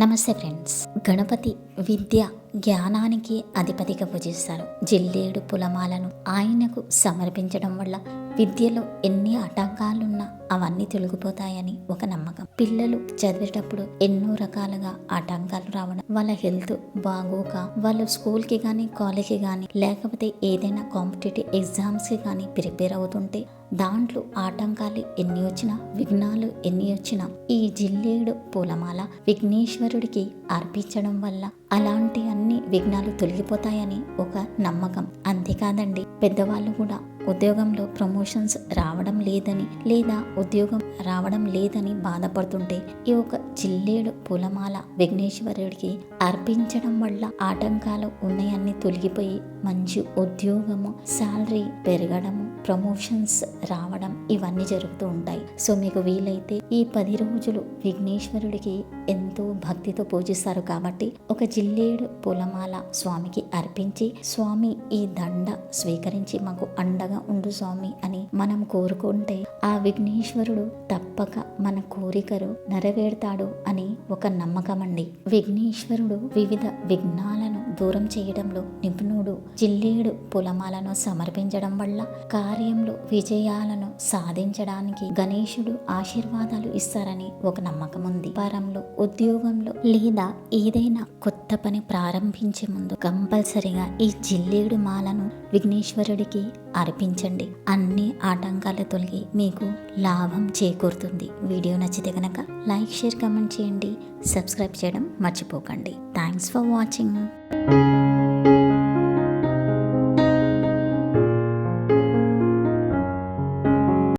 నమస్తే ఫ్రెండ్స్. గణపతి విద్య జ్ఞానానికి అధిపతిగా పూజిస్తారు. జిల్లేడు పులమాలను ఆయనకు సమర్పించడం వల్ల విద్యలో ఎన్ని ఆటంకాలున్నా అవన్నీ తొలగిపోతాయని ఒక నమ్మకం. పిల్లలు చదివేటప్పుడు ఎన్నో రకాలుగా ఆటంకాలు రావడం వాళ్ళ హెల్త్ బాగోక వాళ్ళు స్కూల్కి కానీ కాలేజ్కి కానీ లేకపోతే ఏదైనా కాంపిటేటివ్ ఎగ్జామ్స్కి కానీ ప్రిపేర్ అవుతుంటే దాంట్లో ఆటంకాలు ఎన్ని వచ్చినా విఘ్నాలు ఎన్ని వచ్చినా ఈ జిల్లేడు పూలమాల విఘ్నేశ్వరుడికి అర్పించడం వల్ల అలాంటి అన్ని విఘ్నాలు తొలగిపోతాయని ఒక నమ్మకం. అంతేకాదండి పెద్దవాళ్ళు కూడా ఉద్యోగంలో ప్రమోషన్స్ రావడం లేదని లేదా ఉద్యోగం రావడం లేదని బాధపడుతుంటే ఈ ఒక చిల్లేడు పూలమాల విఘ్నేశ్వరుడికి అర్పించడం వల్ల ఆటంకాలు ఉన్నాయన్నీ తొలగిపోయి మంచి ఉద్యోగము శాలరీ పెరగడము ప్రమోషన్స్ రావడం ఇవన్నీ జరుగుతూ ఉంటాయి. సో మీకు వీలైతే ఈ పది రోజులు విఘ్నేశ్వరుడికి ఎంతో భక్తితో పూజిస్తారు కాబట్టి ఒక జిల్లేడు పూలమాల స్వామికి అర్పించి స్వామి ఈ దండ స్వీకరించి మాకు అండగా ఉండు స్వామి అని మనం కోరుకుంటే ఆ విఘ్నేశ్వరుడు తప్పక మన కోరికలు నెరవేర్తాడు అని ఒక నమ్మకం అండి. విఘ్నేశ్వరుడు వివిధ విఘ్నాలను దూరం చేయడంలో నిపుణుడు జిల్లేడు పులమాలను సమర్పించడం వల్ల కార్యంలో విజయాలను సాధించడానికి గణేశుడు ఆశీర్వాదాలు ఇస్తారని ఒక నమ్మకం ఉంది వారంలో ఉద్యోగంలో లేదా ఏదైనా కొత్త పని ప్రారంభించే ముందు కంపల్సరిగా ఈ జిల్లేడు మాలను విఘ్నేశ్వరుడికి అర్పించండి. అన్ని ఆటంకాలు తొలగి మీకు లాభం చేకూరుతుంది. వీడియో నచ్చితే కనుక లైక్ షేర్ కమెంట్ చేయండి. సబ్స్క్రైబ్ చేయడం మర్చిపోకండి. Thanks for watching